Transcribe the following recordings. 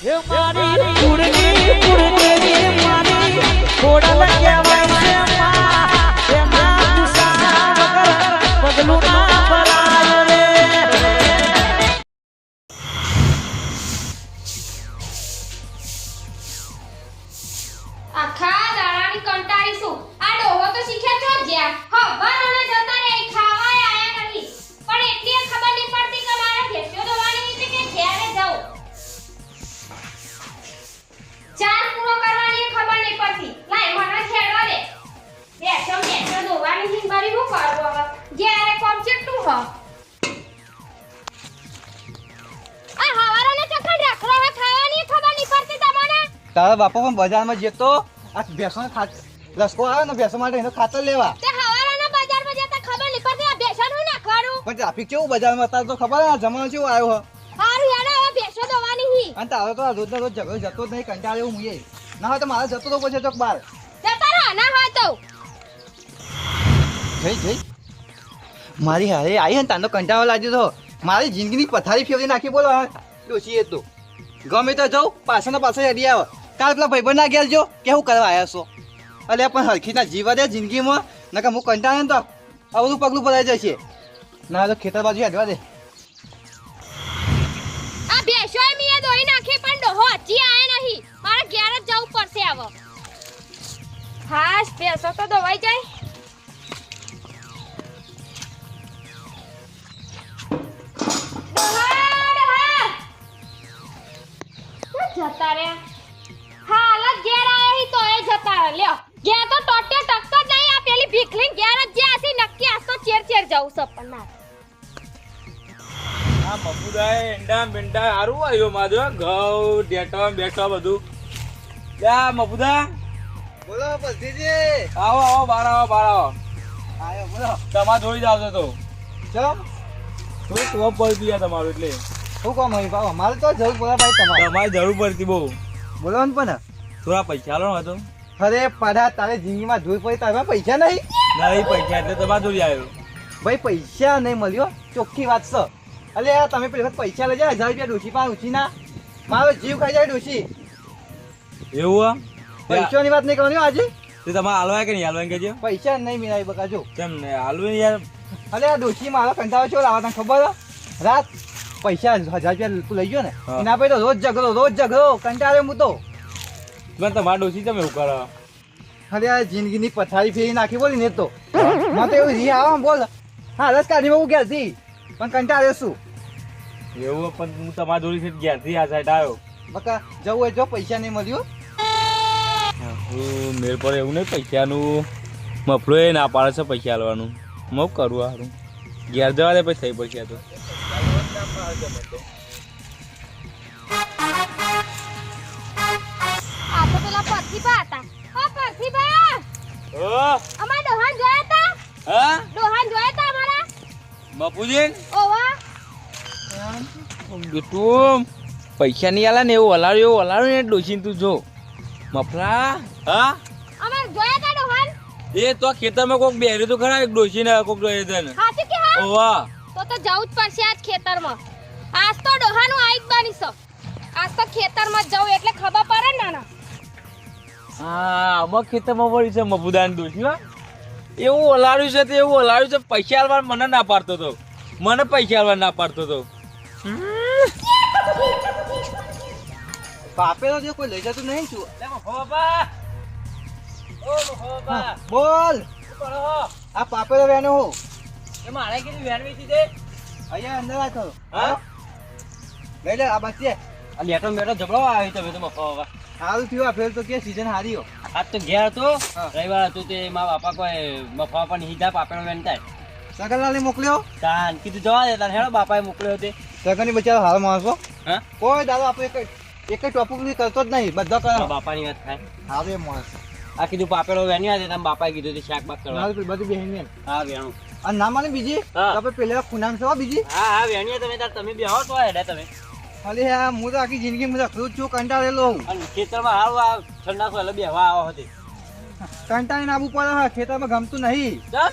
એ મારી ઉડની ઉડની મારી ખોડલ તારા બાપા પણ બજારમાં જતો આ ભેંસો ખાત લસકો આવે ને ભેંસો માટે એનો ખાતર લેવા. પણ ટ્રાફિક કેવું બજારમાં? અત્યારે તો ખબર આ જમાનો કેવો આવ્યો અને તારો તો આ રોજના રોજ ઝઘડો જતો જ નહીં કંટાળે એવું મુએ ના હોય તો મારે જતો તો પછી ચોક ના જઈ જઈ. મારી હારે આવી ને તાનો કંટાળો લાગ્યો તો. મારી જિંદગીની પથારી ફેરવી નાખી બોલો હા. ડોશી એ તો. ગમે તો જાઉં પાછળના પાછળ અડી આવે. કાલ પેલા ભાઈબંધ ના ઘેર જો કેવું કરવા આવ્યા છો. અલે પણ હરખીના જીવા દે જિંદગીમાં. નકર હું કંટાળે ને તો અવરું પગલું ભરાઈ જશે ના, તો ખેતર બાજુ હેડવા દે. આ એ મીએ દોઈ નાખી, પણ ડોહો હજી નહીં. મારે ઘેર જ જવું પડશે હવે હાશ ભેંસો તો દોવાઈ જાય. જતા રહ્યા? ઘેર આયા હી તો એ જતા લ્યો. ઘેર તો ટોટે ટકતો જ નહીં આ પેલી ભીખલી ઘેર જ જ્યાં હશે નક્કી આસ તો ચેર ચેર જાઉં સપના ના આ મફુદાએ એંડા બેંડા હારું આવ્યો માજો ઘઉં ડેટો બેટો બધું. યા મફુદા. બોલો પલતીજી આવો આવો બાર આવો બાર આવો. આયો બોલો. તમા જોઈ જાવ તો. ચમ થોડું ટોપ પડતી યાર તમારું એટલે? શું કહો હોય? ભાવ અમારે તો જરૂર પડે ભાઈ તમારે. તમારે જરૂર પડતી બહુ. બોલો ને પણ. થોડા પૈસા લો હતો અરે પાડા તારે જિંદગીમાં જોઈ પડી તારા પૈસા નહીં? નહીં પૈસા એટલે તમારે જોઈ આવ્યો. ભાઈ પૈસા નહીં મળ્યો. ચોખ્ખી વાત છે. અલે યાર તમે પેલી વખત પૈસા લઈ જાય હજાર રૂપિયા ડોશી પાસે ઉછી ના મારો જીવ ખાઈ જાય ડોશી. એવું હા પૈસાની વાત નહીં કરવાની આજે? તે તમારે હાલવા કે નહીં હાલવાય કેજો પૈસા નહીં મિલાવી બકાજો કેમ ને હાલવું યાર. અલે આ ડોશી મારો કંટાળો છો લાવવા તને ખબર રાત પૈસા હજાર રૂપિયા તું લઈ ગયો ને એના પછી તો રોજ ઝઘડો રોજ ઝઘડો કંટાળે હું તો પણ તમારા ડોસી તમે એવું કરો અરે આ જિંદગીની પથારી ફેરી નાખી બોલી ને તો. મને તો એવું રી આવા બોલ. હા રસ કાઢી હું ગયા છી પણ કંટાળે શું એવું પણ હું તમારા જોડી ઘેરથી આ સાઈડ આવ્યો. બકા જવું હોય જો પૈસા નહીં મળ્યું. મેળ પર એવું નહીં પૈસાનું. મફળો એ ના પાડે છે પૈસા આલવાનું. મફ કરું હારું. ઘેર જવા દે પછી થઈ પૈસા તો. પરથીબા હતા હા? પરથીબા અમાર ડોહાન જોયા તા? હા? ડોહાન જોયા તા અમારા? બાપુજી? ઓવા. બેટું પૈસા નહીં આલા ને એવું હલાડ્યું એવું હલાડ્યું ને ડોસીને તું જો. મફલા હા? અમે જોયા તા ડોહાન એ તો ખેતરમાં કોક બેર્યું તો ખરા એક ડોસીને કોક જોયે તને હાચું કે હા? ઓવા. તો તો જવું જ પડશે આજ ખેતરમાં. આજ તો ડોહાનું આઈ જ બની છે આજ તો ખેતરમાં જવું એટલે ખબર પડે ને ના હા આમાં ખેતરમાં વળી છે મફુદાન દોશી હો. એવું ઓલાડ્યું છે તે એવું ઓલાડ્યું છે પૈસા આલવા મને ના પાડતો તો. મને પૈસા આલવા ના પાડતો તો. પાપેલો જે કોઈ લઈ જતું નહીં છું. બોલ. આ પાપેલો વેનો હો. એ મારે કીધું વેન વેચી દે અહીંયા અંદર રાખો. હા? લઈ લે આ બાકી આ લેટો મેટો જબડો આવી તમે તો મફા બાપા. સારું થયું આ ફેર તો કે સીઝન હારી હો. આજ તો ગયા હતો. રવિવાર હતું તે મારા બાપા કોઈ મફા પણ હીધા પાપેનો વેન થાય સગનલાલને મોકલ્યો? તાન કીધું જવા દે તાન હેડો બાપાએ મોકલ્યો તે. સગનની બચારો હાલ માણસો હા. કોઈ દાદો આપણે એક એક ટોપિક કરતો જ નહીં બધા કરો બાપાની વાત થાય. આવે માણસ. આ કીધું પાપેડો વેન્યો છે તમે બાપાએ કીધું તે શાક બાક કરવા. બધું બેહીને. હા વેણું. અને ના માને બીજી. આપણે પેલા ખૂનામ છો બીજી? હા હા વેણીએ તમે તાર તમે બેહો તો હેડે તમે. અલે આ હું તો આખી જિંદગી માં ખુદ છું કંટાળેલો હું અને ખેતરમાં હાલ આ ઠંડા એટલે બેહવા આવો હતી કંટાળીને આવું પડે હા ખેતરમાં ગમતું નહીં. અરે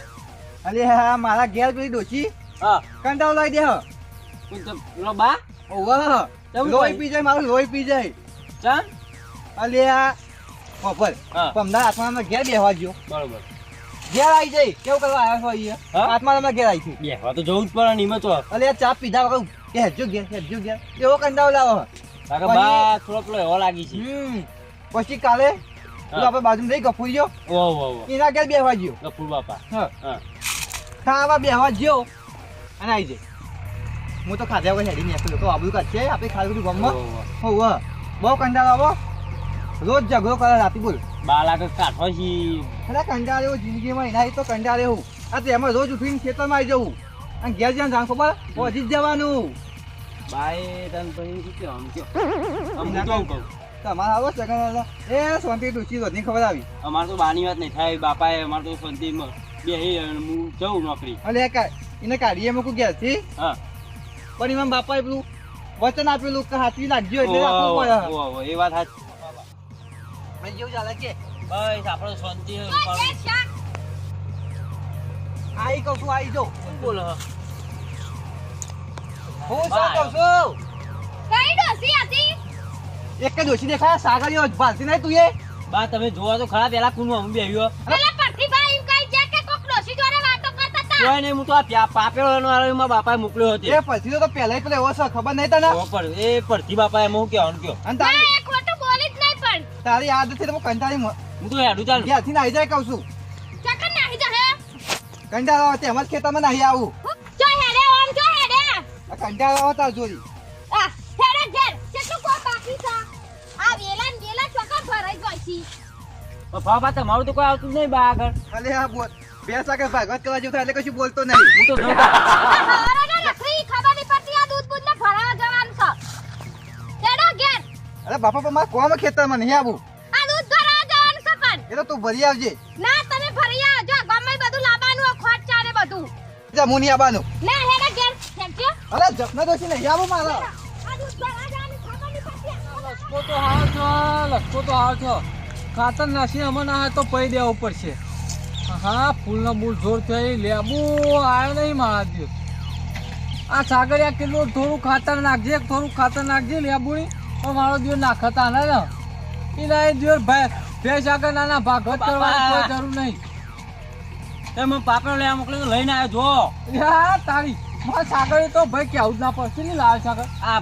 અલે હા મારા ઘેર પેલી ડોચી. હા. કંટાળો લાવી દે હ. બા. ઓવા લોહી પી જાય મારું લોહી પી જાય. ચાલ અલે આ બપોર. પમના આત્મા માં ઘેર બેહવા ગયો બરોબર. ઘેર આવી જાય. કેવું કરવા આવ્યા છો અહીંયા? આત્મા તમે ઘેર આવી છું. બેહવા તો જવું જ પડે નિયમ તો. અલ્યા ચા પીધા વગર કે હેજો ઘેર હેજો ઘેર. એવો કંટાળો લાવો. કાકા બા થોડો પેલો એવો લાગી છે. હમ. પછી કાલે પેલો આપણે બાજુ નહીં ગફુરિયો ઓહ ઓહ ઓહ એના ઘેર બેહવા ગયો. ગફુર બાપા. હા. હા. ખાવા બેહવા ગયો અને આવી જાય હું તો ખાધા વગર હેડી નીકળ્યો. તો આબુ કાઢ આપણે ખાધું બધું ગમમાં. હોવ બહુ કંટાળો આવો. રોજ ઝઘડો કરે રાતી બોલ. બાળક કાઠો છે. અરે કંટાળે એવું જિંદગીમાં એના તો કંટાળે એવું આ તો એમાં રોજ ઉઠીને ખેતરમાં આવી જવું. અને ઘેર જ્યાં જાણ ખબર? પહોંચી જ જવાનું. બાએ તને શું કહેવું? આમ કયો. આમ હું તો કહું. તમારે આવો સગન એ શાંતિ રોજની ખબર આવી? અમારે તો બાની વાત નહીં થાય બાપાએ અમારે તો શાંતિ બેહી અને હું જઉં નોકરી. એને કાઢીએ મૂકું હા. પણ એમાં બાપાએ પેલું વચન આપેલું કે હાથવી લાગજો એટલે પડે. એ વાત સાચી ભાઈ જેવું ચાલે કે? બસ આપણે શાંતિ આઈ કહું છું આઈ જાઉં બોલો. હું શું. કહું છું? કઈ ડોસી હતી? એક જ ડોસી દેખાય સાગરીઓ ભાલતી નહીં તું એ? બા તમે જોવા તો ખરા પેલા કુનું હું બેહ્યો. પેલા પ્રતિભા એમ કહી છે કે કોક ડોસી જોડે વાતો કરતા હતા. કોઈ નહીં હું તો આ એનો હારો એમાં બાપાએ મોકલ્યો હતો. એ પરથી તો પહેલા પેલો એવો છે ખબર નહીં તને? પડે. એ પરથી બાપાએ હું કહેવાનું કયો? અને તારી એ ખોટું બોલી જ નહીં પણ. તારી આદત છે તો હું કંટાળી હું તો હેડું ચાલ. નાહી જાય કહું છું. કંટાળો તેમ જ ખેતરમાં નાહી આવું. કંટાળો આવે તાર જોડી. આ હેડે ઘેર કેટલું કો બાકી છે આ વેલા ને વેલા ચોકા ભરાઈ ગઈ છે. બાપા તમારું તો કોઈ આવતું નહીં બા આગળ. અલે આ બોલ બે સાકર ભાગવત કરવા જેવું એટલે કશું બોલતો નહીં. હું તો જોઉં. હવારે રખડી ખબર નહીં પડતી આ દૂધ બૂધ ને ભરાવા જવાનું છે. હેડો ઘેર. અરે બાપા પણ મારે કોમ ખેતરમાં નહીં આવું. આ દૂધ ભરાવા જવાનું છે પણ. એ તો તું ભરી આવજે. ના તમે ભરી આવજો. ગમે બધું લાવવાનું ખોટ ચાલે બધું. જા મુની આવવાનું ના અરે જપના દોશી નહીં આવું મારા. લસકો તો હાવ છો લસકો તો હાર છો. ખાતર નાસી અમને આ તો પૈ દેવું પડશે. હા ફૂલનો મૂળ જોર થઈ લેબુ આવ્યો નહીં મારા દિવસ આ સાગરિયા કેટલું થોડું ખાતર નાખજે થોડું ખાતર નાખજે લેબુ તો મારો દિવસ નાખતા ને. એ એના એ દિવસ ભાઈ ભેંસ આગળ નાના ભાગવત કરવાની કોઈ જરૂર નહીં. એમાં પાપડ લેવા મોકલી તો લઈને આવ્યો જો. તારી મારા સાગરી તો ભાઈ કેવું જ ના પડશે નહીં લાવે સાગર? આ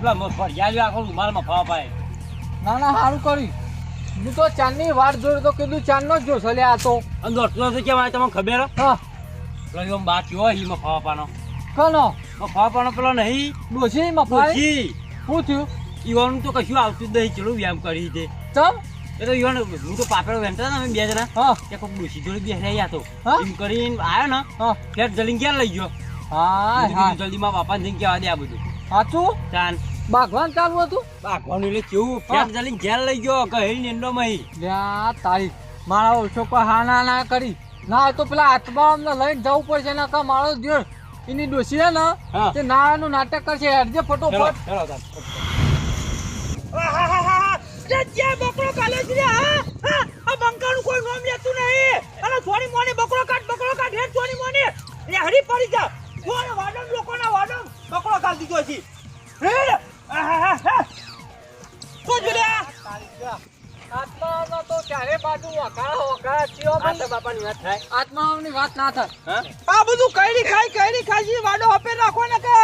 પેલા ભરિયાળીઓ આખો રૂમાલમાં ફાવા ના ના સારું કરી. હું તો ચાંદની વાટ જોયું તો કીધું ચાંદનો જ જોશે. લે આ તો. અને કેમ તમને ખબર? હે? હા પેલો બા કયો હી માં પાનો કનો? માં ફાવા પાનો પેલો નહીં. ડોશી મફાઈ ડોશી. શું થયું? ઈવાનું તો કશું આવતું જ નહીં. ચેલું વ્યાયામ કરી દે ચમ? એ તો ઈવન હું તો પાપેલો વેંટા ને અમે બે જણા. હા. તે કોક ડોશી જોડે બેસી રહ્યા તો? એમ કરીને આવ્યો ને ફેર જલીને ક્યાં લઈ ગયો? હા કરશે હા કીધું જલ્દી માં બાપાને જઈને કહેવા દે આ બધું. સાચું? ચાન બાગવાન ચાલુ હતું? બાગવાનું એટલે કેવું? ફેર જલીને ઘેર લઈ ગયો કહેલી નેંડો માં લ્યા તારી મારા ઓછો કોઈ હા ના ના કરી. ના એ તો પેલા આત્મા અમને લઈને જવું પડશે ના કા મારો દિયર એની ડોશી છે ને તે નાનું નાટક કરશે. હેડજે ફટોફટ. આત્માનો તો ચારે બાજુ થયો ભાઈ. બાપાની વાત થાય. આત્માઓની વાત ના થાય. આ બધું કઈડી ખાઈ કઈડી ખાઈ વાડો આપે રાખો ને કે?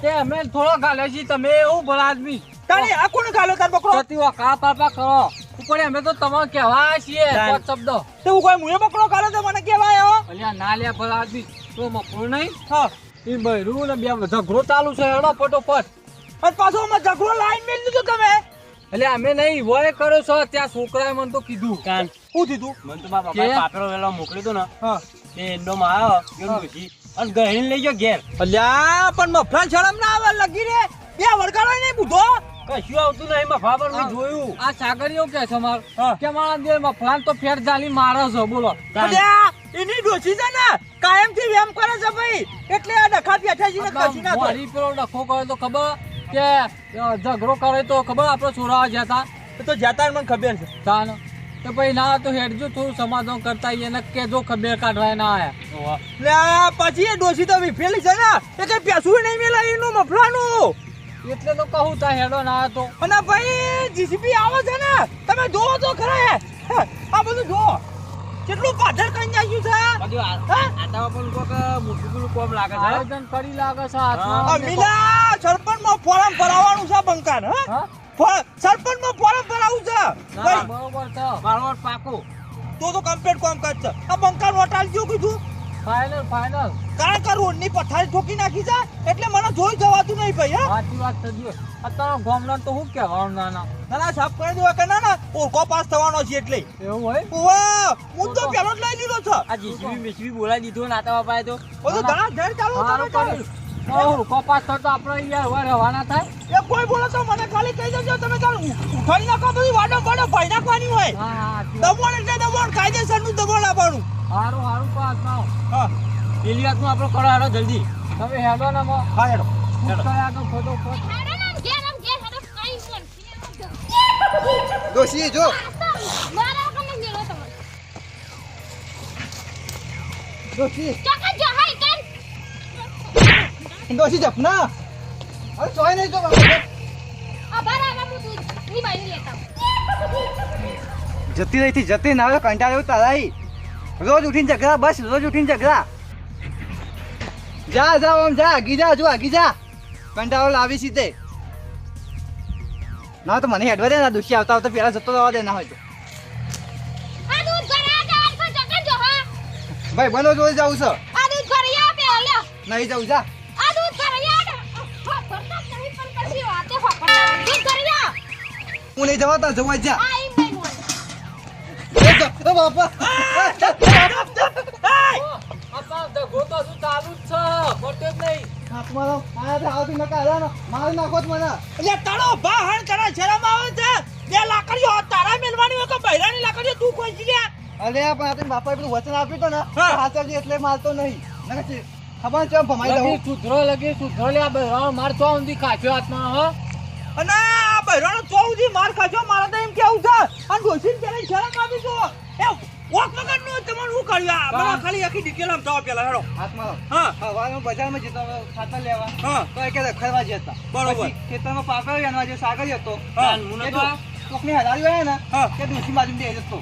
તે અમે થોડો ગાલે છે તમે એવું ભલા આદમી. તારી આ કોણ ખાલો તાર બકરો? સતી વકાળા પાપા કરો. ઉપર અમે તો તમારે કહેવા છીએ શબ્દો. કોઈ મુએ બકરો ખાલો તો મને કેવાય હો? અલ્યા ના લે ભલા આદમી. તો મફળ નહીં હા એ બૈરું ને બે ઝઘડો ચાલુ છે હેડો ફટોફટ. અને પાછો અમે ઝઘડો લાઈન મેલ દીધું તમે. એટલે અમે નહીં વય કર્યો છો ત્યાં છોકરાએ મને તો કીધું. કાન. શું કીધું? મને તો મારા બાપા કે? વેલો મોકલી દો ને. હા. તે એંડોમાં આવ્યો ગયો ડોશી અને ગહીને લઈ ગયો ઘેર. અલ્યા પણ મફલા શરમ ના આવે લગી રે. બે વળગાડો નહીં બુધો. કશું આવતું નહીં માં ફાબર મેં જોયું. આ સાગરીઓ કે છે મારો? કે મારા જે મફલાન તો ફેર જાલી મારો છો બોલો. અલ્યા એની ડોસી છે ને કાયમથી વેમ કરે છે ભાઈ. એટલે આ ડખા પેઠાજી ને કશું ના મારી પેલો ડખો કરે તો ખબર કે ઝઘડો કરે તો ખબર આપણે છોરા જતા તો? જતા મને ખબર છે. તાન? તો ભાઈ ના તો હેડજો થોડું સમાધાન કરતા એને કેજો ખબર કાઢવા ના આયા. લે પછી એ ડોસી તો વિફેલી છે ને એ કઈ પેસું નહીં મેલા એનું મફલાનું. એટલે તો કહું તા હેડો ના તો. અને ભાઈ જીસીબી આવે છે ને તમે જોવો તો ખરા આ બધું જોવો કેટલું પાછળ કઈ જાયું છે? બધું આ- આટામાં પણ કોક મોટું પેલું કોમ લાગે છે. આયોજન કરી લાગે છે આ હાથમાં મીલા સરપંચમાં ફોરમ ભરાવાનું છે બંકાન હા? સરપંચમાં ફોરમ ભરાવું છે? બરોબર છે. મારો પાકો. તો તો કમ્પ્લીટ કોમ કર છે. આ બંકાન વટાલ જો કીધું? ફાઇનલ ફાઇનલ કારણ કે રોડની પથારી ઠોકી નાખી છે એટલે મને જોઈ જવાતું નહીં ભાઈ હા. સાચી વાત છે દિયો અત્યારે ગામડા તો શું કહેવાનું ના ના સાફ કરી દેવા કે ના ના ઓળખો પાસ થવાનો છે એટલે. એવું હોય? ઓવા હું તો પેલો જ લઈ લીધો છે. આ જીસીબી બીસીબી બોલાવી દીધો ને આટા બાપાએ તો. બધું ધડા ધડ ચાલુ સારું તમે કર્યું. ઓહ, થતો આપણે યાર હવે રવાના થાય. એ કોઈ બોલો તો મને ખાલી કહી દેજો તમે ચાલ ઉઠાડી નાખો બધી વાડો વાડો ભાઈ નાખવાની હોય. હા હા. દબાણ એટલે દબાણ કાયદેસરનું દબાણ આપવાનું. સારું સારું પાસ ના હા. ઇલિયાસ વાતનું આપણો કરો હારો જલ્દી. તમે હેડો ને મો હા હેડો. ને ડોશી જો. દોશી જો હાય કેમ ડોશી જપના અરે ચોય નહીં તું ની બાઈ લેતા જતી રહી હતી જતી ના આવે કંટાળો એવું તારાઈ રોજ ઉઠીને ઝઘડા બસ રોજ ઉઠીને ઝઘડા જા જા ઓમ જા આગી જા જો આગી જા કંટાળો લાવી સીધે ના તો મને હેડવા દે ના દુખી આવતા આવતા પેલા જતો રહેવા દે ના હોય ભાઈ બનો જોઈ જાઉં છે. નહીં જાઉં જા. હું નહીં જવા તા જવા જા. બાપા વચન આપ્યું તો ને હા. એટલે મારતો નહીં ખબર છે ભમાઈ દઉં લગી સુધરો લે આ બહેરાણો માર કાચ્યો હાથમાં હો અને આ બૈરાનો તો સુધી માર ખાજો મારા તો એમ કેવું છે. અને ડોસીને પેલા શરમ આવી જો એ વોક વગરનું તમને હું કર્યું? આ મને ખાલી આખી ડિટેલ આમ જવા પેલા હેડો. હાથ મારો હા. હવાનું બજારમાં જતો ખાતર લેવા. હા. તો એ કે રખડવા જતા. બરોબર. ખેતરમાં પાકડો એનો જે સાગર હતો. હા, હું તો કોકને હરાવ્યો હોય ને કે ડોસી બાજુ દે જતો.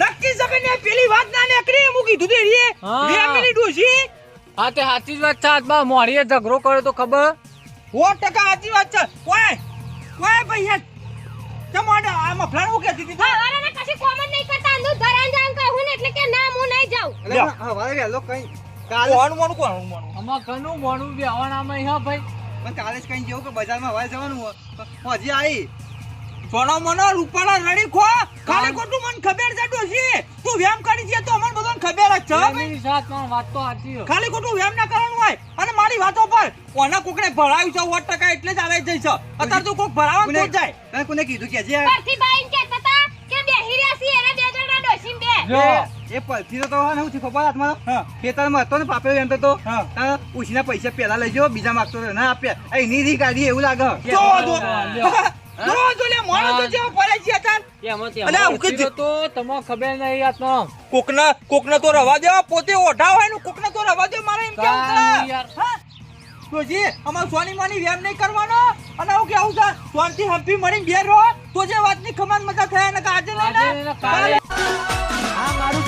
નક્કી શકે પેલી વાત ના નીકળી. હું કીધું દે હા. રીએ પેલી ડોસી હા તે સાચી જ વાત છે. હાથમાં મોડીએ ઝઘડો કર્યો તો ખબર? સો ટકા સાચી વાત છે. કોઈ કોઈ ભાઈ તમારે આ મફલર ઉકે દીધી હા અરે કશી કોમન નહીં કરતા. દૂધ ધરાન જામ કહું ને એટલે કે ના હું નહીં જાઉં. અરે હા વારે વહેલો કઈ. કાલે કોણ મોનું કોણ મોનું આમાં મોણું બે બેહવાનામાં હા ભાઈ. પણ કાલે જ કઈ જેવું કે બજારમાં હવા જવાનું હોય. હજી આવી સોનો મનો રૂપાળા રડી ખો. ખાલી ખોટું મને ખબર છે તું વ્યાયામ કરી છે તો અમને બધાને ખબર જ છે હો ભાઈ. એની વાત તો છે. ખાલી ખોટું વ્યાયામ ના કરવાનું હોય અને મારી વાતો પર કોના કોકને ભરાયું છે 100% એટલે જ આવે જઈ છે અત્યારે તો કોક ભરાવાનું તો જાય. તને કોને કીધું કે જે પરથી બાઈન કે તતા કે બેહી રહ્યા છે એને બે જણા ડોસીને બે. જો. એ પરથી તો હા ને હું ખબર હાથમાં? હા. ખેતરમાં હતો ને પાપે એમ તો હા. હા, ઉછીના પૈસા પેલા લઈ જાઓ બીજા માગતો ના આપ્યા એની રી કાઢી એવું લાગે. તો કોકના રવા દેવા પોતે ઓઢા હોય ને કોકને તો રવા દે મારે એમ કેવું કાંઈ છે યાર. હા? તો જી અમાર સોની માની નહીં કરવાનો? અને હું કેવું છે શાંતિ હંપી મળી બેર રહો તો જે વાતની ખમાન મજા થયા ને આજે નહીં આજે ને? ને કાલે. કાલે આ મારું